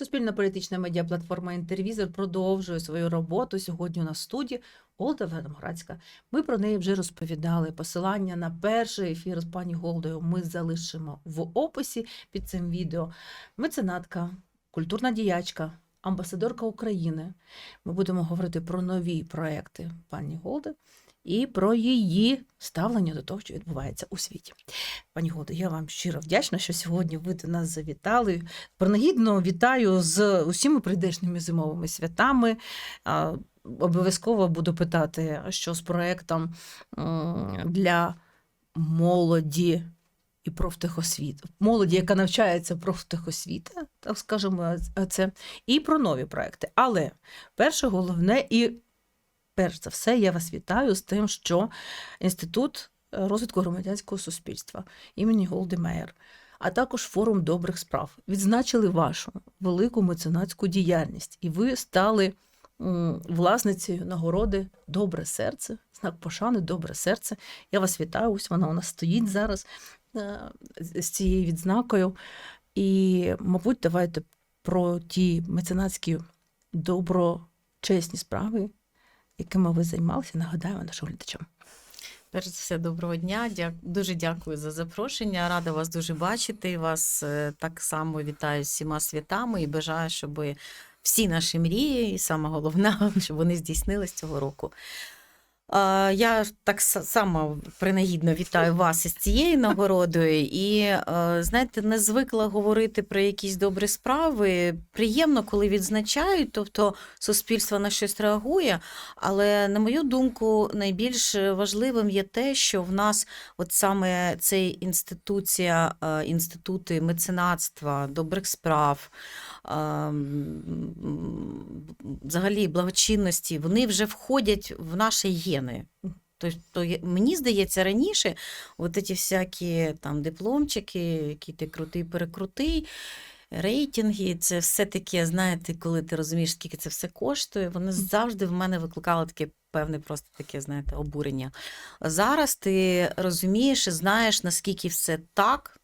Суспільна політична медіаплатформа Інтервізор продовжує свою роботу. Сьогодні у нас в студії Голда Виноградська. Ми про неї вже розповідали. Посилання на перший ефір з пані Голдою ми залишимо в описі під цим відео. Меценатка, культурна діячка, амбасадорка України. Ми будемо говорити про нові проекти пані Голди і про її ставлення до того, що відбувається у світі. Пані Голда, я вам щиро вдячна, що сьогодні ви до нас завітали. Принагідно вітаю з усіма прийдешніми зимовими святами. Обов'язково буду питати, що з проектом для молоді і профтехосвіти, молоді, яка навчається профтехосвіти, так скажемо це, і про нові проекти. Але перше головне і перш за все, я вас вітаю з тим, що Інститут е, розвитку громадянського суспільства імені Голди Меєр, а також форум добрих справ відзначили вашу велику меценатську діяльність, і ви стали власницею нагороди Добре серце, знак пошани, добре серце. Я вас вітаю. Ось вона у нас стоїть зараз е, з цією відзнакою. І, мабуть, давайте про ті меценатські доброчесні справи, якими ви займалися, нагадаємо нашим глядачам. Перш за все, доброго дня. Дуже дякую за запрошення. Рада вас дуже бачити. Вас е, так само вітаю всіма святами і бажаю, щоб всі наші мрії, і саме головне, щоб вони здійснились цього року. Я так само принагідно вітаю вас із цією нагородою. І знаєте, не звикла говорити про якісь добрі справи. Приємно, коли відзначають, тобто суспільство на щось реагує. Але на мою думку, найбільш важливим є те, що в нас, от саме цей інституція, інститути меценатства, добрих справ. Взагалі благочинності, вони вже входять в наші гени. Тобто, мені здається, раніше от ці всякі там дипломчики, які ти крутий, перекрутий, рейтинги, це все таке, знаєте, коли ти розумієш, скільки це все коштує, вони завжди в мене викликали таке певне просто таке, знаєте, обурення. Зараз ти розумієш і знаєш, наскільки все так.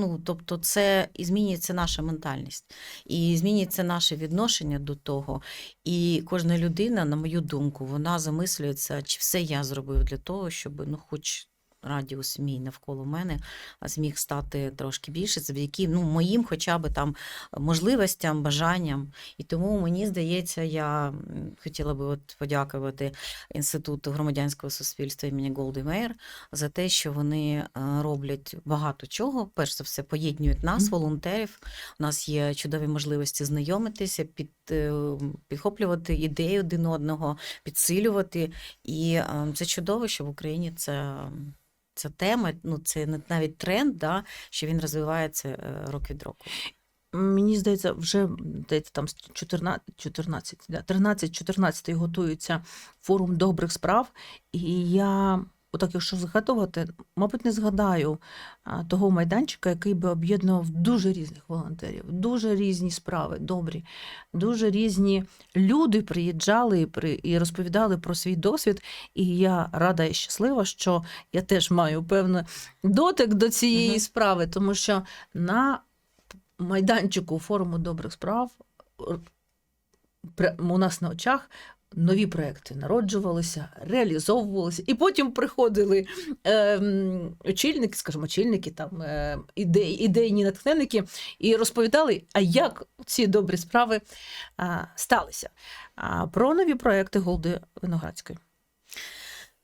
Ну, тобто, це і змінюється наша ментальність, і змінюється наше відношення до того. І кожна людина, на мою думку, вона замислюється, чи все я зробив для того, щоб ну, хоч радіус мій навколо мене зміг стати трошки більше, завдяки ну, моїм хоча б там можливостям, бажанням. І тому мені здається, я хотіла би от подякувати Інституту громадянського суспільства імені Голди Мейер за те, що вони е, роблять багато чого. Перш за все, поєднують нас, волонтерів. У нас є чудові можливості знайомитися, під, е, підхоплювати ідеї один одного, підсилювати. І е, це чудово, що в Україні це. Ця тема, ну це навіть тренд, да, що він розвивається е, рок від року. Мені здається, вже здається, там 14, 14, 13-14 готується форум добрих справ. І я, отак, якщо згадувати, мабуть, не згадаю того майданчика, який би об'єднував дуже різних волонтерів, дуже різні справи, добрі, дуже різні люди приїжджали і, розповідали про свій досвід. І я рада і щаслива, що я теж маю певний дотик до цієї Мгм. справи, тому що на майданчику форуму добрих справ у нас на очах нові проекти народжувалися, реалізовувалися, і потім приходили е, очільники, скажімо, очільники, там, е, ідей, ідейні натхненники, і розповідали, а як ці добрі справи а, сталися. А, про нові проекти Голди Виноградської.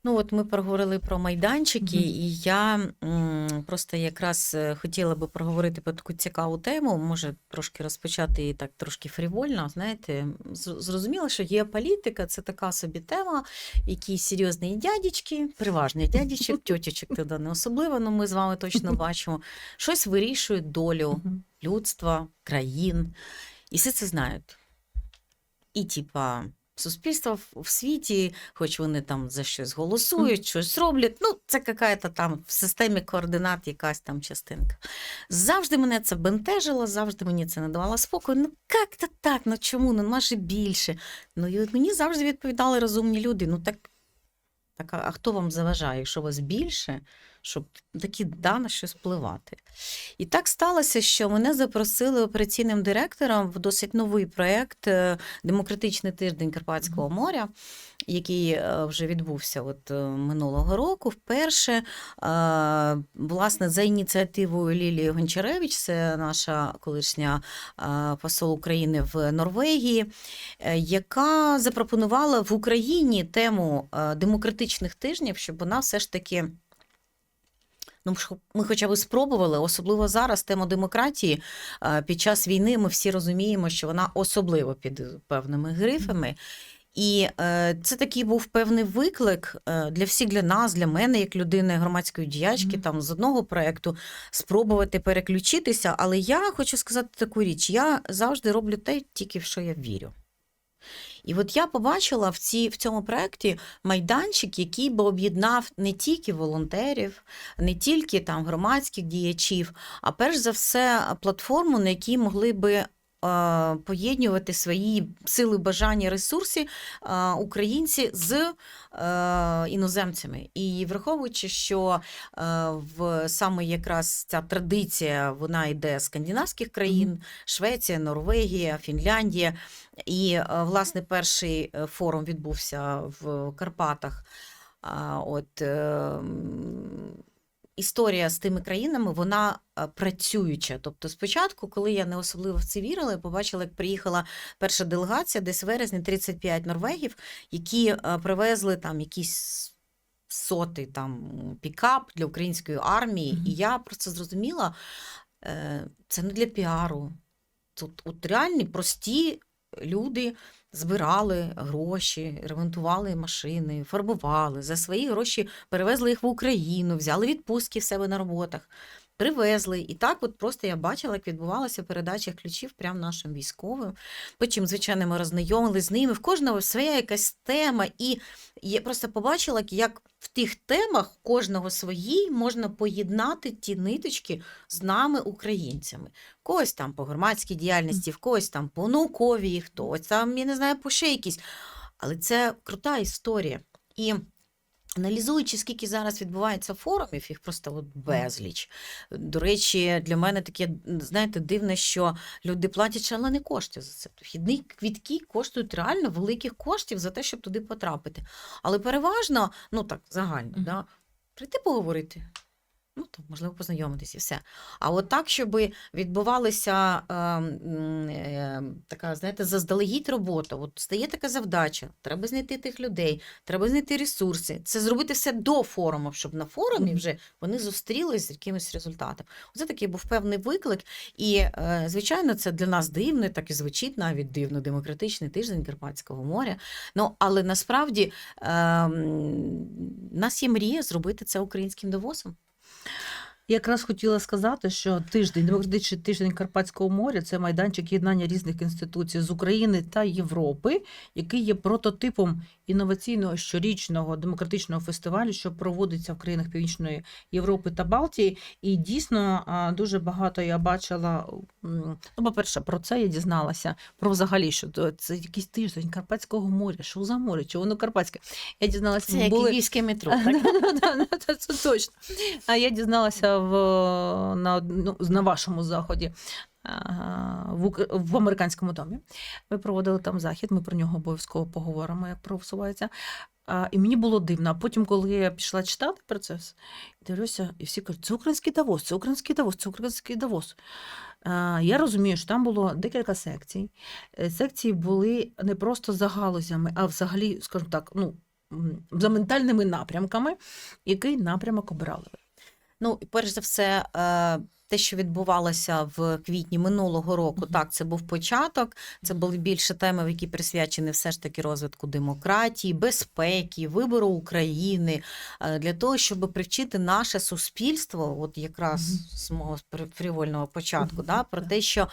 Ну, от ми проговорили про майданчики, Мгм. і я м, просто якраз е, хотіла би проговорити про таку цікаву тему, може трошки розпочати її так трошки фрівольно. Знаєте, зрозуміло, що є політика, це така собі тема, які серйозні дядечки, переважні дядечок, тьотячок туди не особливо, але ми з вами точно бачимо, щось вирішують долю людства, країн, і всі це знають. І, типа, суспільство в- в світі, хоч вони там за щось голосують, щось роблять, ну, це яка-то там в системі координат якась там частинка. Завжди мене це бентежило, завжди мені це не давало спокою. Ну, як то так? Ну чому? Ну, нема більше. Ну, і от мені завжди відповідали розумні люди. Ну, так, так а а хто вам заважає? Якщо вас більше, щоб такі да, на щось впливати. І так сталося, що мене запросили операційним директором в досить новий проєкт е, Демократичний тиждень Карпатського моря, який е, вже відбувся от е, минулого року. Вперше, власне, за ініціативою Лілії Гончаревич, це наша колишня посол України в Норвегії, яка запропонувала в Україні тему демократичних тижнів, щоб вона все ж таки. Ну, ми хоча б спробували, особливо зараз тему демократії е, під час війни. Ми всі розуміємо, що вона особливо під певними грифами. І е, це такий був певний виклик е, для всіх, для нас, для мене, як людини громадської діячки, Мгм. там з одного проекту спробувати переключитися. Але я хочу сказати таку річ: я завжди роблю те, тільки в що я вірю. І от я побачила в, ці, в цьому проєкті майданчик, який би об'єднав не тільки волонтерів, не тільки там громадських діячів, а перш за все платформу, на якій могли би поєднувати свої сили, бажання, ресурси українці з е, іноземцями. І враховуючи, що е, в саме якраз ця традиція вона йде з скандинавських країн, Швеція, Норвегія, Фінляндія. І, е, власне, перший форум відбувся в Карпатах. От, е, м, історія з тими країнами, вона е, працююча. Тобто, спочатку, коли я не особливо в це вірила, я побачила, як приїхала перша делегація, десь в вересні 35 норвегів, які е, привезли там якісь сотий там пікап для української армії. Мгм. І я про це зрозуміла. е, Це не для піару. Тут от реальні прості люди збирали гроші, ремонтували машини, фарбували за свої гроші, перевезли їх в Україну, взяли відпустки в себе на роботах, привезли. І так, от просто я бачила, як відбувалася передача ключів прямо нашим військовим. Потім, звичайно, ми роззнайомились з ними. В кожного своя якась тема, і я просто побачила, як в тих темах кожного своїй можна поєднати ті ниточки з нами, українцями. Когось там по громадській діяльності, в когось там по науковій, хтось там, я не знаю, по ще якісь. Але це крута історія. І аналізуючи, скільки зараз відбувається форумів, їх просто от безліч. До речі, для мене таке, знаєте, дивне, що люди платять шалені кошти за це. Вхідні квітки коштують реально великих коштів за те, щоб туди потрапити. Але переважно, ну так, загально, Мгм. да, прийти поговорити. Ну, там, можливо, познайомитись і все. А от так, щоб відбувалася е, е, така, знаєте, заздалегідь робота. От стає така завдача. Треба знайти тих людей, треба знайти ресурси. Це зробити все до форуму, щоб на форумі вже вони зустрілись з якимось результатом. Це такий був певний виклик. І, е, звичайно, це для нас дивно, так і звучить навіть дивно, демократичний тиждень Карпатського моря. Ну, але насправді е, нас є мрія зробити це українським довозом. Якраз хотіла сказати, що тиждень, демократичний тиждень Карпатського моря це майданчик єднання різних інституцій з України та Європи, який є прототипом інноваційного щорічного демократичного фестивалю, що проводиться в країнах Північної Європи та Балтії. І дійсно дуже багато я бачила. Ну, по-перше, про це я дізналася. Про взагалі, що це якийсь тиждень Карпатського моря. Що за море? Чи воно Карпатське? Я дізналася, Це як були... львівське метро. Так? Це точно. А я дізналася в, на, ну, на вашому заході в, в американському домі. Ви проводили там захід, ми про нього обов'язково поговоримо, як просувається. А, і мені було дивно. А потім, коли я пішла читати процес, дивлюся, і всі кажуть, це український Давос, це український Давос, це український Давос. А, я розумію, що там було декілька секцій. Е, Секції були не просто за галузями, а взагалі, скажімо так, ну, за ментальними напрямками, який напрямок обрали ви. Ну, перш за все, е, те, що відбувалося в квітні минулого року, Мгм. так, це був початок. Це були більше теми, які присвячені все ж таки розвитку демократії, безпеки, вибору України е, для того, щоб привчити наше суспільство, от якраз Мгм. з мого фрівольного початку, Мгм, да, про те, що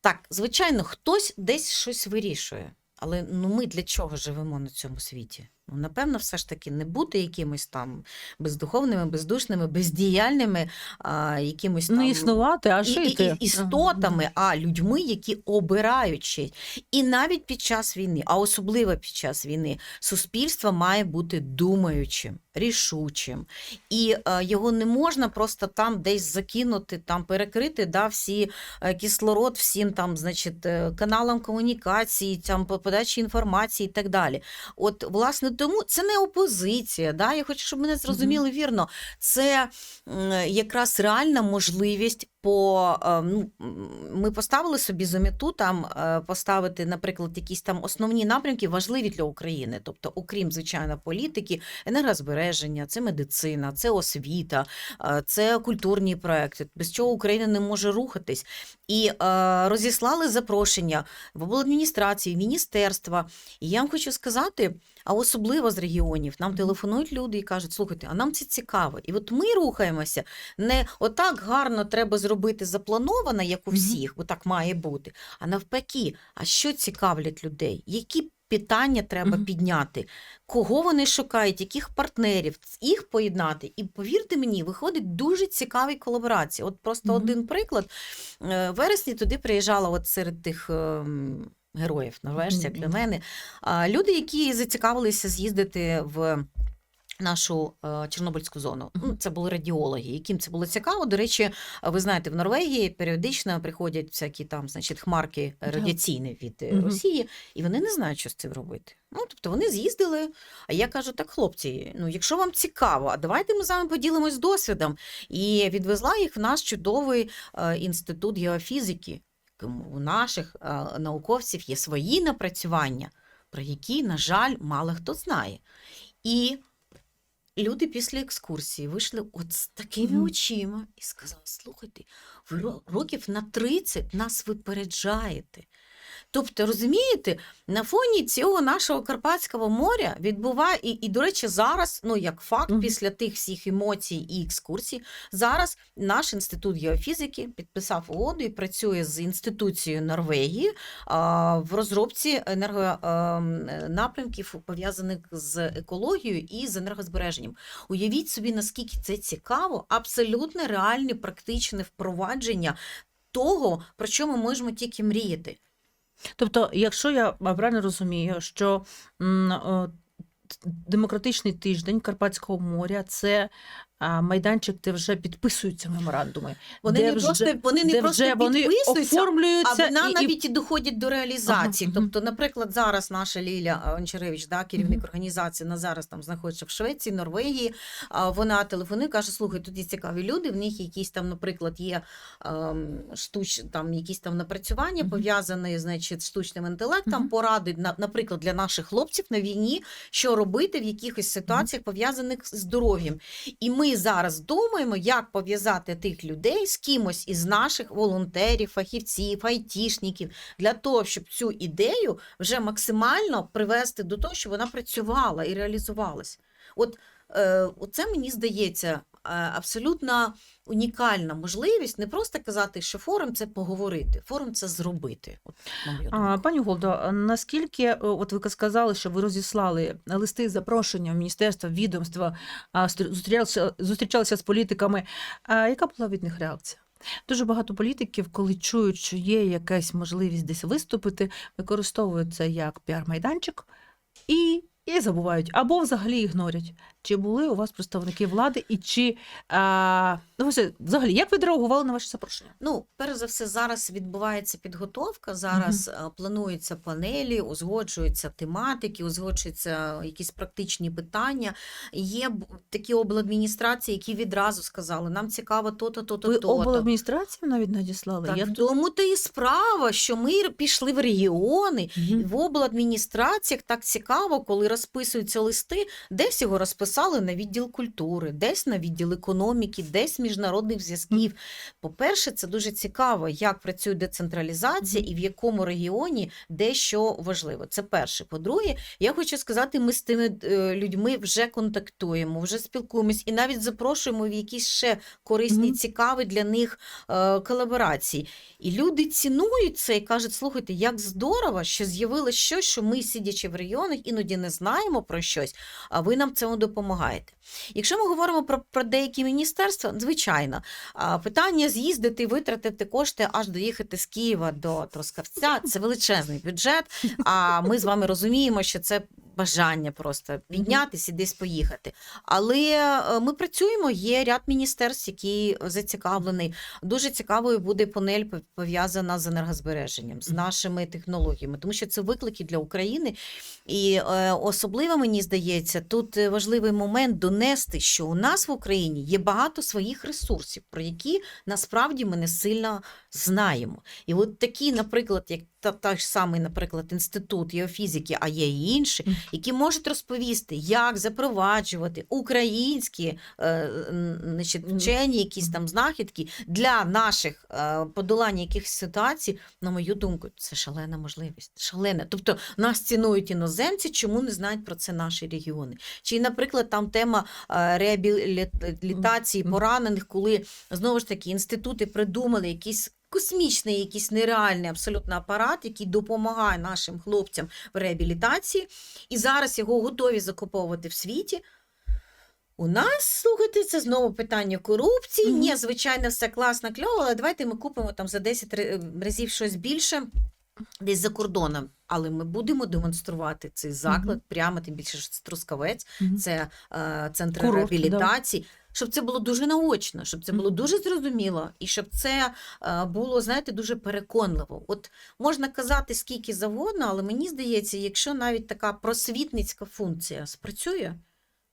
так, звичайно, хтось десь щось вирішує. Але ну ми для чого живемо на цьому світі? Ну, напевно, все ж таки не бути якимось там бездуховними, бездушними, бездіяльними, а, якимось там Не існувати, а і- і- і- істотами, а людьми, які обирають щось. І навіть під час війни, а особливо під час війни, суспільство має бути думаючим, рішучим. І е, його не можна просто там десь закинути, там перекрити да, всі е, кислород всім там, значить, е, каналам комунікації, там по подачі інформації і так далі. От, власне, тому це не опозиція. Да? Я хочу, щоб мене зрозуміли вірно. Це якраз реальна можливість по е, ну, ми поставили собі за мету там е, поставити, наприклад, якісь там основні напрямки важливі для України. Тобто, окрім звичайно, політики, енергозбереження, це медицина, це освіта, е, це культурні проекти, без чого Україна не може рухатись. І е, розіслали запрошення в обладміністрації, в міністерства. І я вам хочу сказати, а особливо з регіонів, нам телефонують люди і кажуть, слухайте, а нам це цікаво. І от ми рухаємося не отак гарно треба зробити заплановано, як у всіх, бо так має бути. А навпаки, а що цікавлять людей? Які питання треба Мгм. підняти? Кого вони шукають, яких партнерів, їх поєднати? І повірте мені, виходить дуже цікаві колаборації. От просто Мгм. один приклад. Е, В вересні туди приїжджала от серед тих. ем, Героїв норвежців, як для мене. Люди, які зацікавилися з'їздити в нашу е, Чорнобильську зону. Ну, Це були радіологи, яким це було цікаво. До речі, ви знаєте, в Норвегії періодично приходять всякі там, значить, хмарки радіаційні від Мгм. Росії, і вони не знають, що з цим робити. Ну, тобто вони з'їздили. А я кажу: так, хлопці, ну якщо вам цікаво, а давайте ми з вами поділимось досвідом. І відвезла їх в наш чудовий е, інститут геофізики. У наших науковців є свої напрацювання, про які, на жаль, мало хто знає. І люди після екскурсії вийшли от з такими очима і сказали: слухайте, ви років на 30 нас випереджаєте. Тобто, розумієте, на фоні цього нашого Карпатського моря відбуває, і, і до речі, зараз, ну як факт, Мгм. після тих всіх емоцій і екскурсій, зараз наш інститут геофізики підписав угоду і працює з інституцією Норвегії а, в розробці енергонапрямків, пов'язаних з екологією і з енергозбереженням. Уявіть собі, наскільки це цікаво, абсолютно реальне практичне впровадження того, про що ми можемо тільки мріяти. Тобто, якщо я правильно розумію, що демократичний тиждень Карпатського моря це а, майданчик, де вже підписуються меморандуми, Вони де не вже- просто вони не просто підписуються, а вона і, навіть і доходять до реалізації. Ага. Тобто, наприклад, зараз наша Ліля Ончаревич, да, керівник Мгм. організації, вона зараз там знаходиться в Швеції, Норвегії. Вона телефонує, каже: слухай, тут є цікаві люди. В них якісь там, наприклад, є ем, штуч, там якісь там напрацювання Мгм. пов'язані, значить, з штучним інтелектом, Мгм. поради, на- наприклад, для наших хлопців на війні, що робити в якихось ситуаціях пов'язаних з здоров'ям. І ми зараз думаємо, як пов'язати тих людей з кимось із наших волонтерів, фахівців, айтішників, для того, щоб цю ідею вже максимально привести до того, щоб вона працювала і реалізувалась. От е, це мені здається абсолютно унікальна можливість не просто казати, що форум це поговорити, форум це зробити. От. А, пані Голдо, наскільки е, от ви сказали, що ви розіслали листи запрошення в міністерство, відомства, зустрічалися, зустрічалися з політиками? А яка була від них реакція? Дуже багато політиків, коли чують, що є якась можливість десь виступити, використовують це як піар-майданчик і, і забувають або взагалі ігнорять. Чи були у вас представники влади, і чи а, ну, взагалі як ви реагували на ваше запрошення? Ну, перш за все, зараз відбувається підготовка. Зараз е, плануються панелі, узгоджуються тематики, узгоджуються якісь практичні питання. Є такі обладміністрації, які відразу сказали, нам цікаво то-то, то-то, Ви то-то. обладміністрацію навіть надіслали? Так, Я тут- тому то і справа, що ми пішли в регіони, Мгм. в обладміністраціях так цікаво, коли розписуються листи, десь його розписали записали на відділ культури, десь на відділ економіки, десь міжнародних зв'язків. По-перше, це дуже цікаво, як працює децентралізація і в якому регіоні де що важливо. Це перше. По-друге, я хочу сказати, ми з тими е, людьми вже контактуємо, вже спілкуємось і навіть запрошуємо в якісь ще корисні, цікаві для них е, колаборації. І люди цінують це і кажуть: слухайте, як здорово, що з'явилось щось, що ми, сидячи в регіонах, іноді не знаємо про щось, а ви нам цьому допомагаєте. Якщо ми говоримо про, про деякі міністерства, звичайно, питання з'їздити, витратити кошти, аж доїхати з Києва до Трускавця це величезний бюджет. А ми з вами розуміємо, що це бажання просто піднятися і десь поїхати. Але е, ми працюємо, є ряд міністерств, які зацікавлені. Дуже цікавою буде панель пов'язана з енергозбереженням, з нашими технологіями, тому що це виклики для України. І е, особливо мені здається, тут е, важливий момент донести, що у нас в Україні є багато своїх ресурсів, про які насправді ми не сильно знаємо. І от такі, наприклад, як ж самий, наприклад, інститут геофізики, а є і інші, які можуть розповісти, як запроваджувати українські е, значить, вчені, якісь там знахідки для наших е, подолання якихось ситуацій, на мою думку, це шалена можливість. Шалена. Тобто нас цінують іноземці, чому не знають про це наші регіони? Чи, наприклад, там тема е, реабілітації поранених, коли знову ж таки інститути придумали якісь. Космічний, якийсь нереальний абсолютно апарат, який допомагає нашим хлопцям в реабілітації, і зараз його готові закуповувати в світі. У нас, слухайте, це знову питання корупції. Мгм. Ні, звичайно, все класно, кльово, але давайте ми купимо там за 10 разів щось більше десь за кордоном. Але ми будемо демонструвати цей заклад прямо, тим більше, що це Трускавець, Мгм. це е, центр Курорт, реабілітації. Щоб це було дуже наочно, щоб це було Мгм. дуже зрозуміло, і щоб це е, було, знаєте, дуже переконливо. От можна казати скільки завгодно, але мені здається, якщо навіть така просвітницька функція спрацює,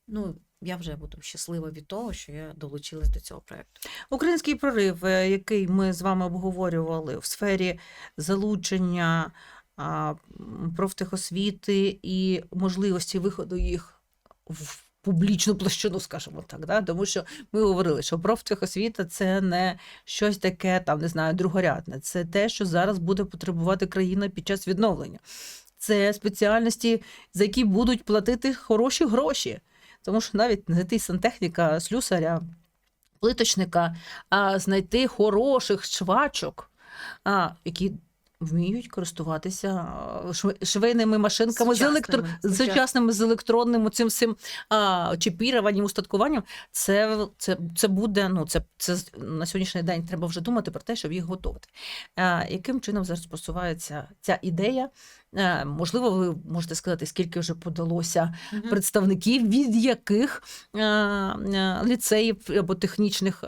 ну я вже буду щаслива від того, що я долучилась до цього проекту. Український прорив, е, який ми з вами обговорювали в сфері залучення профтехосвіти і можливості виходу їх в публічну площину, скажімо так. Да? Тому що ми говорили, що профтехосвіта це не щось таке, там не знаю, другорядне. Це те, що зараз буде потребувати країна під час відновлення. Це спеціальності, за які будуть платити хороші гроші. Тому що навіть знайти сантехніка, слюсаря, плиточника, а знайти хороших швачок, а, які вміють користуватися швейними машинками з, електро... Сучасними, сучасними з електронним цим всім а, чіпіруванням, устаткуванням. Це, це, це буде, ну, це, це на сьогоднішній день треба вже думати про те, щоб їх готувати. А, яким чином зараз просувається ця ідея? Е, Можливо, ви можете сказати, скільки вже подалося Мгм. представників, від яких е, е, ліцеїв або технічних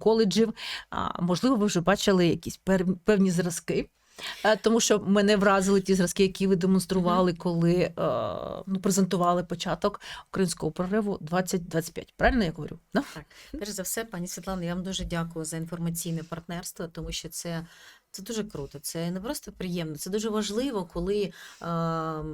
коледжів. Можливо, ви вже бачили якісь певні зразки. Тому що мене вразили ті зразки, які ви демонстрували, коли ну, презентували початок українського прориву 2025. Правильно я говорю? Да? Перш за все, пані Світлано, я вам дуже дякую за інформаційне партнерство, тому що це. Це дуже круто, це не просто приємно, це дуже важливо, коли е,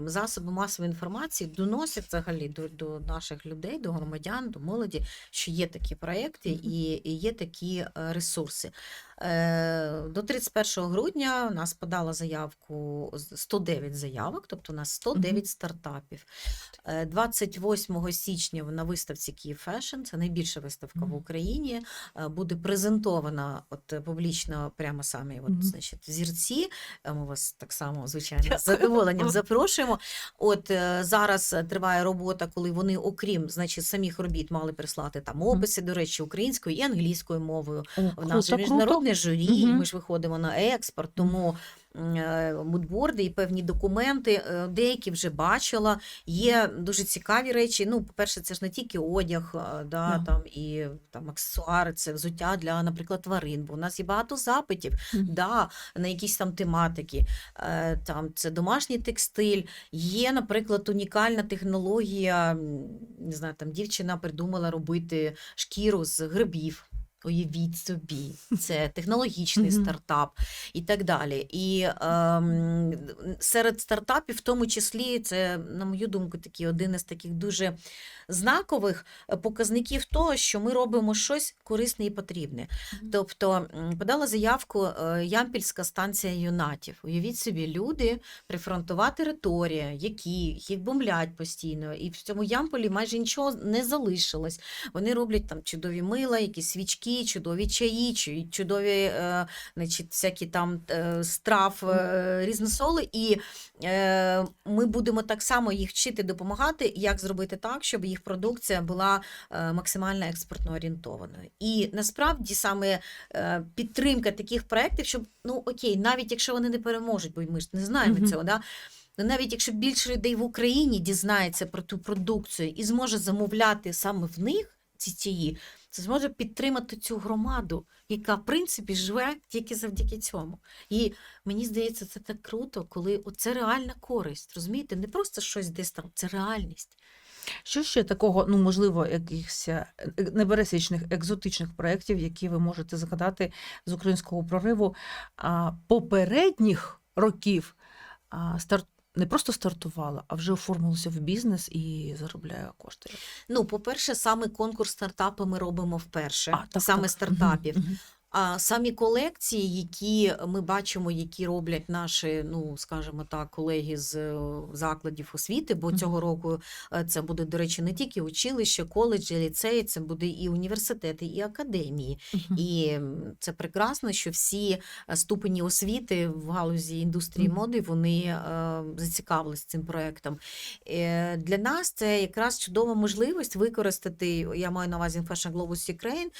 засоби масової інформації доносять взагалі до, до наших людей, до громадян, до молоді, що є такі проекти і, і є такі е, ресурси. Е, до 31 грудня у нас подала заявку 109 заявок, тобто у нас 109 стартапів. Е, 28 січня на виставці Київ Фешн, це найбільша виставка в Україні, е, буде презентована от е, публічно прямо самі от, Мгм. значить, зірці. Е, Ми вас так само, звичайно, з задоволенням запрошуємо. От е, зараз е, триває робота, коли вони, окрім значить, самих робіт, мали прислати там описи, до речі, українською і англійською мовою. В нас же міжнародне журі, і ми ж виходимо на експорт, тому е, мудборди і певні документи, е, деякі вже бачила. Є дуже цікаві речі. Ну, по-перше, це ж не тільки одяг, е, да, Да. там і там аксесуари, це взуття для, наприклад, тварин. Бо у нас є багато запитів Мгм. да, на якісь там тематики. Е, Там це домашній текстиль. Є, наприклад, унікальна технологія. Не знаю, там дівчина придумала робити шкіру з грибів. Уявіть собі, це технологічний стартап і так далі. І ем, серед стартапів, в тому числі, це, на мою думку, такий один із таких дуже знакових е, показників того, що ми робимо щось корисне і потрібне. Тобто подала заявку е, Ямпільська станція юнатів. Уявіть собі, люди, прифронтова територія, які їх бомблять постійно, і в цьому Ямполі майже нічого не залишилось. Вони роблять там чудові мила, якісь свічки, чудові чаї, чу- чудові е, значить, всякі там е, страв, е, різносоли. І е, ми будемо так само їх вчити допомагати, як зробити так, щоб їх продукція була е, максимально експортно орієнтованою. І насправді саме е, підтримка таких проєктів, щоб ну окей, навіть якщо вони не переможуть, бо ми ж не знаємо Мгм. цього, да. Ну, навіть якщо більше людей в Україні дізнається про ту продукцію і зможе замовляти саме в них ці ції, це зможе підтримати цю громаду, яка в принципі живе тільки завдяки цьому. І мені здається, це так круто, коли це реальна користь. Розумієте, не просто щось десь там, це реальність. Що ще такого, ну можливо, якихось е, е, екзотичних проєктів, які ви можете згадати з українського прориву попередніх років старт не просто стартувала, а вже оформилася в бізнес і заробляє кошти. Ну, по-перше, саме конкурс стартапи ми робимо вперше, А, так, саме так. стартапів. Мгм, мгм. А самі колекції, які ми бачимо, які роблять наші, ну скажімо так, колеги з е, закладів освіти, бо цього року е, це буде, до речі, не тільки училище, коледжі, ліцеї, це буде і університети, і академії. І це прекрасно, що всі е, ступені освіти в галузі індустрії моди вони зацікавились цим проектом. Для нас це якраз чудова можливість використати, я маю на увазі Fashion Globus Ukraine,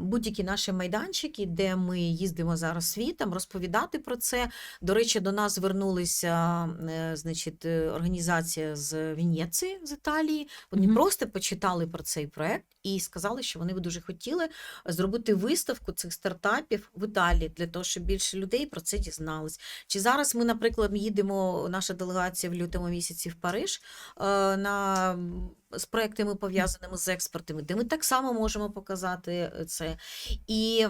будь-які наші майданчики, де ми їздимо зараз світом, розповідати про це. До речі, до нас звернулися е, значить, е, організація з Венеції, з Італії. Вони Мгм. просто почитали про цей проект і сказали, що вони би дуже хотіли зробити виставку цих стартапів в Італії для того, щоб більше людей про це дізнались. Чи зараз ми, наприклад, їдемо, наша делегація в лютому місяці в Париж е, на з проектами пов'язаними з експортами, де ми так само можемо показати е, це. І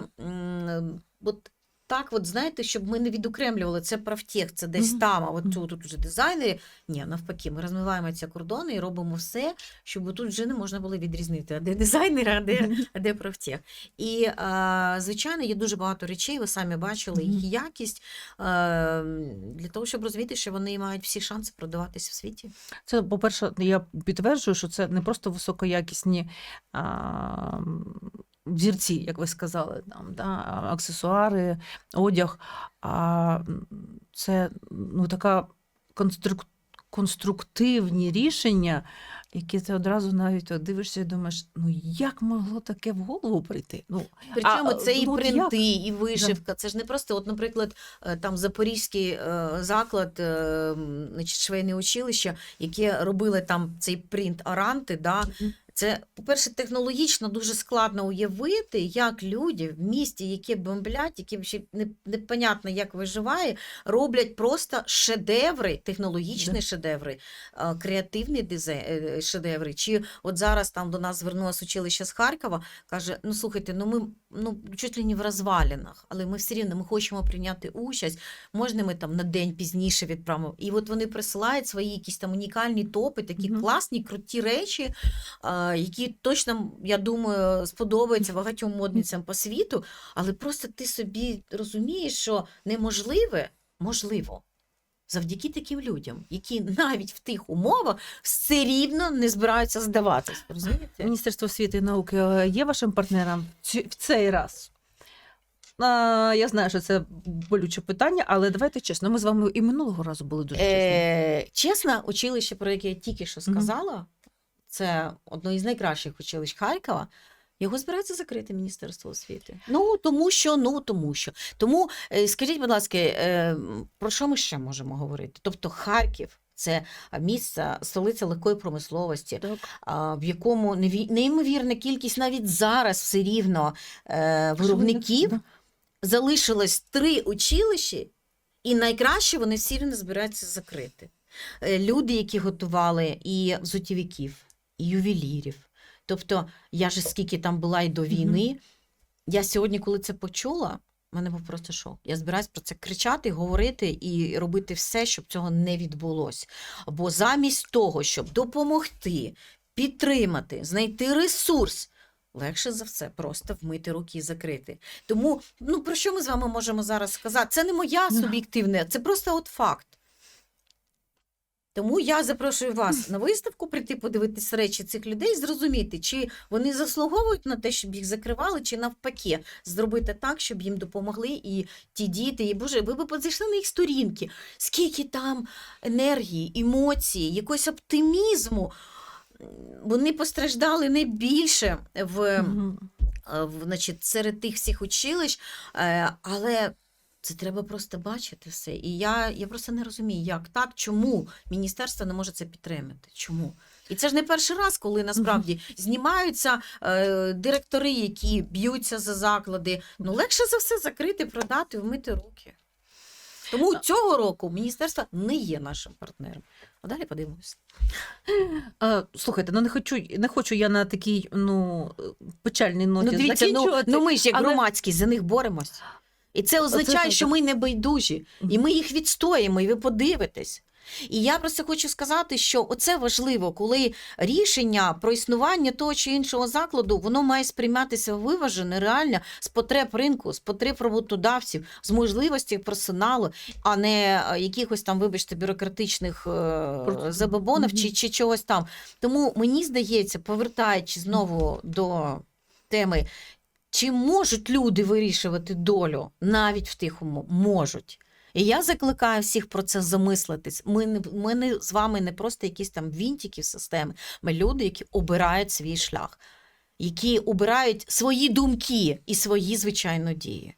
от так, от знаєте, щоб ми не відокремлювали це правтех, це десь там, а от Мгм. тут, тут вже дизайнери. Ні, навпаки, ми розмиваємо ці кордони і робимо все, щоб тут вже не можна було відрізнити, а де дизайнери, а де, Мгм. а де правтех. І, а, звичайно, є дуже багато речей, ви самі бачили їх якість а, для того, щоб розуміти, що вони мають всі шанси продаватися в світі. Це, по-перше, я підтверджую, що це не просто високоякісні а, взірці, як ви сказали, там, да, аксесуари, одяг, а це ну, така конструк... конструктивні рішення, які ти одразу навіть от дивишся і думаєш, ну як могло таке в голову прийти? Ну, Причому А, це і ну, от як? принти, і вишивка. Це ж не просто, от, наприклад, е, там запорізький е, заклад, е, значить, швейне училище, яке робили там цей принт аранти. Да? Це, по-перше, технологічно дуже складно уявити, як люди в місті, які бомблять, яким ще непонятно, як виживає, роблять просто шедеври, технологічні Да. шедеври, е, креативні дизе- е, шедеври. Чи от зараз там до нас звернулося училище з Харкова, каже: ну слухайте, ну ми ну чуть ли не в розвалінах, але ми все рівно ми хочемо прийняти участь. Можна ми там на день пізніше відправимо. І от вони присилають свої якісь там унікальні топи, такі Мгм. класні, круті речі, які точно, я думаю, сподобаються багатьом модницям по світу, але просто ти собі розумієш, що неможливе можливо. Завдяки таким людям, які навіть в тих умовах все рівно не збираються здаватись. Розумієте? Міністерство освіти і науки е, є вашим партнером в цей раз? А, я знаю, що це болюче питання, але давайте чесно, ми з вами і минулого разу були дуже чесні. Е, чесно, училище, про яке я тільки що сказала, це одне із найкращих училищ Харкова. Його збирається закрити Міністерство освіти. Ну тому що, ну тому що. Тому е, скажіть, будь ласка, е, про що ми ще можемо говорити? Тобто Харків. Це місце, столиця легкої промисловості, Так. в якому неймовірна кількість навіть зараз все рівно е, виробників залишилось три училища, і найкраще вони всі рівно збираються закрити. Люди, які готували і взутівиків, і ювелірів, Тобто, я ж скільки там була і до війни, я сьогодні, коли це почула, в мене був просто шок. Я збираюсь про це кричати, говорити і робити все, щоб цього не відбулося. Бо замість того, щоб допомогти, підтримати, знайти ресурс. Легше за все просто вмити руки і закрити. Тому, ну про що ми з вами можемо зараз сказати? Це не моя Ну. суб'єктивне, це просто от факт. Тому я запрошую вас на виставку прийти подивитись речі цих людей, зрозуміти, чи вони заслуговують на те, щоб їх закривали, чи навпаки, зробити так, щоб їм допомогли і ті діти. І Боже, ви б зайшли на їх сторінки. Скільки там енергії, емоцій, якогось оптимізму. Вони постраждали не більше в е, в- значить, серед тих всіх училищ, е, але це треба просто бачити все. І я, я просто не розумію, як так, чому міністерство не може це підтримати? Чому? І це ж не перший раз, коли насправді знімаються е, директори, які б'ються за заклади. Ну легше за все закрити, продати, вмити руки. Тому цього року міністерство не є нашим партнером. А далі подивимося. Е, Слухайте, ну не хочу, не хочу я на такій ну, печальній ноті Ну, дивіться, ну, закінчувати. ну ми ж як але- громадськість за них боремось. І це означає, що ми не байдужі, і ми їх відстоїмо, і ви подивитесь. І я просто хочу сказати, що оце важливо, коли рішення про існування того чи іншого закладу, воно має сприйматися виважено, реально з потреб ринку, з потреб роботодавців, з можливості персоналу, а не е, якихось там, вибачте, бюрократичних е, забобонів чи, чи чогось там. Тому мені здається, повертаючись знову до теми, чи можуть люди вирішувати долю навіть в тихому? Можуть. І я закликаю всіх про це замислитись. Ми не ми не з вами не просто якісь там вінтики системи. Ми люди, які обирають свій шлях, які обирають свої думки і свої звичайно дії.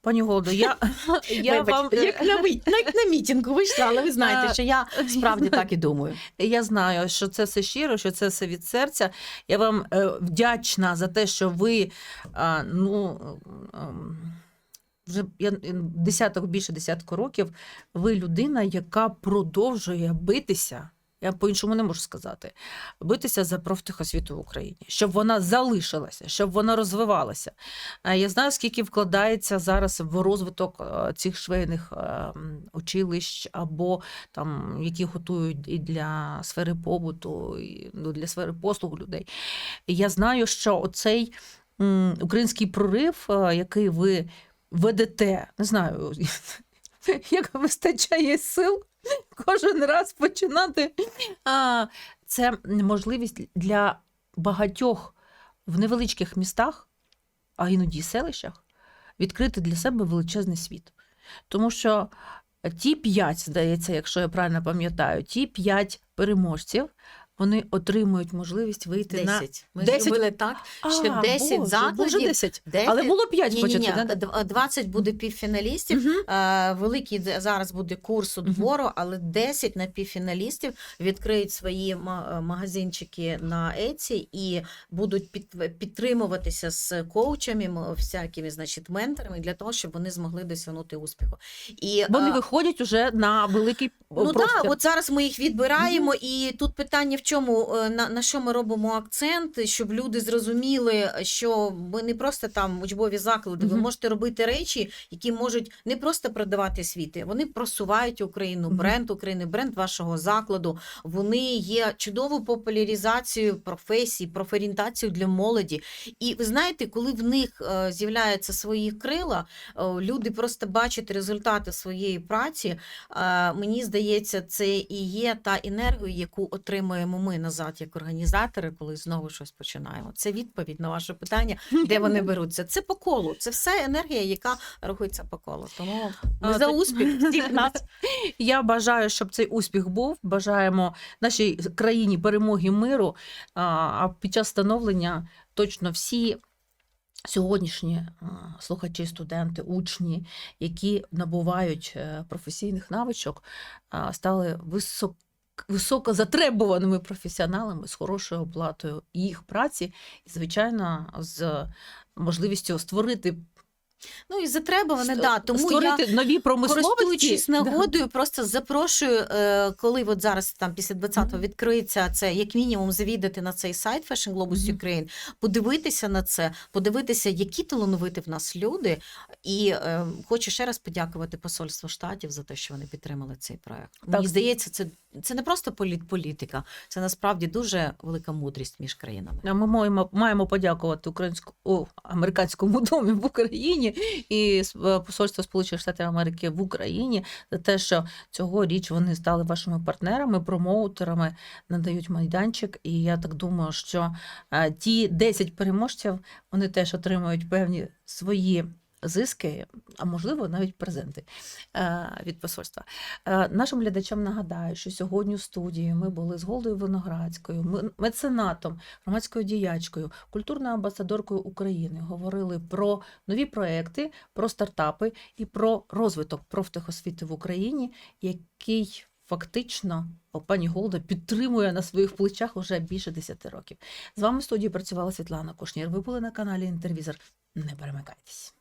Пані Голдо, я, я вам як на, як на мітінгу вийшла, але ви знаєте, що я справді так і думаю. Я знаю, що це все щиро, що це все від серця. Я вам е, вдячна за те, що ви ну. ем, Вже я десяток більше десятку років. Ви людина, яка продовжує битися. Я по-іншому не можу сказати. Битися за профтехосвіту в Україні, щоб вона залишилася, щоб вона розвивалася. Е, Я знаю, скільки вкладається зараз в розвиток е, цих швейних е, училищ або там, які готують і для сфери побуту, і ну, для сфери послуг людей. Я знаю, що оцей український прорив, який ви ведете, не знаю, як вистачає сил кожен раз починати. А, Це можливість для багатьох в невеличких містах, а іноді селищах, відкрити для себе величезний світ. Тому що ті п'ять, здається, якщо я правильно пам'ятаю, ті п'ять переможців. Вони отримують можливість вийти на Десять. Ми 10? зробили так, що А, 10 Боже, закладів. Вже 10. 10? Але було 5 Ні, ні, ні, да? 20 буде півфіналістів. Е, Великий зараз буде курс у Мгм. двору, але 10 напівфіналістів відкриють свої е, магазинчики на Еці і будуть під, підтримуватися з коучами, всякими, значить, менторами для того, щоб вони змогли досягнути успіху. І Вони е, виходять уже на великий Ну так, от зараз ми їх відбираємо, і тут питання в чому е, на, на що ми робимо акцент, щоб люди зрозуміли, що ми не просто там учбові заклади, ви можете робити речі, які можуть не просто продавати світи, вони просувають Україну, бренд України, бренд вашого закладу. Вони є чудовою популяризацією професій, профорієнтацією для молоді. І ви знаєте, коли в них е, з'являються свої крила, е, люди просто бачать результати своєї праці. Мені здається, це і є та енергія, яку отримуємо ми назад, як організатори, коли знову щось починаємо. Це відповідь на ваше питання, де вони беруться. Це по колу. Це все енергія, яка рухається по колу. Тому ми А, за так- успіх всіх нас. Я бажаю, щоб цей успіх був. Бажаємо нашій країні перемоги миру. А, під час становлення точно всі. Сьогоднішні слухачі, студенти, учні, які набувають е, професійних навичок, стали висок, високо затребуваними професіоналами з хорошою оплатою їх праці, і, звичайно, з можливістю створити Ну і затребуване, да, тому я створити нові промисловості. Користуючись Да. нагодою, просто запрошую, е, коли от зараз там після 20-го Мгм. відкриється це, як мінімум, завідати на цей сайт Fashion Globus Мгм. Ukraine, подивитися на це, подивитися, які талановиті в нас люди. І е, хочу ще раз подякувати посольству штатів за те, що вони підтримали цей проект. Мені здається, це, це не просто політполітика, це насправді дуже велика мудрість між країнами. Ми маємо, маємо подякувати українську о, американському домі в Україні і е, посольству Сполучених Штатів Америки в Україні за те, що цьогоріч вони стали вашими партнерами, промоутерами, надають майданчик. І я так думаю, що е, ті 10 переможців вони теж отримують певні свої. Зиски, а можливо, навіть презенти е, від посольства. Е, Нашим глядачам нагадаю, що сьогодні в студії ми були з Голдою Виноградською, меценатом, громадською діячкою, культурною амбасадоркою України. Говорили про нові проекти, про стартапи і про розвиток профтехосвіти в Україні, який фактично пані Голда підтримує на своїх плечах уже більше 10 років. З вами в студії працювала Світлана Кушнір. Ви були на каналі Інтервізор. Не перемикайтесь.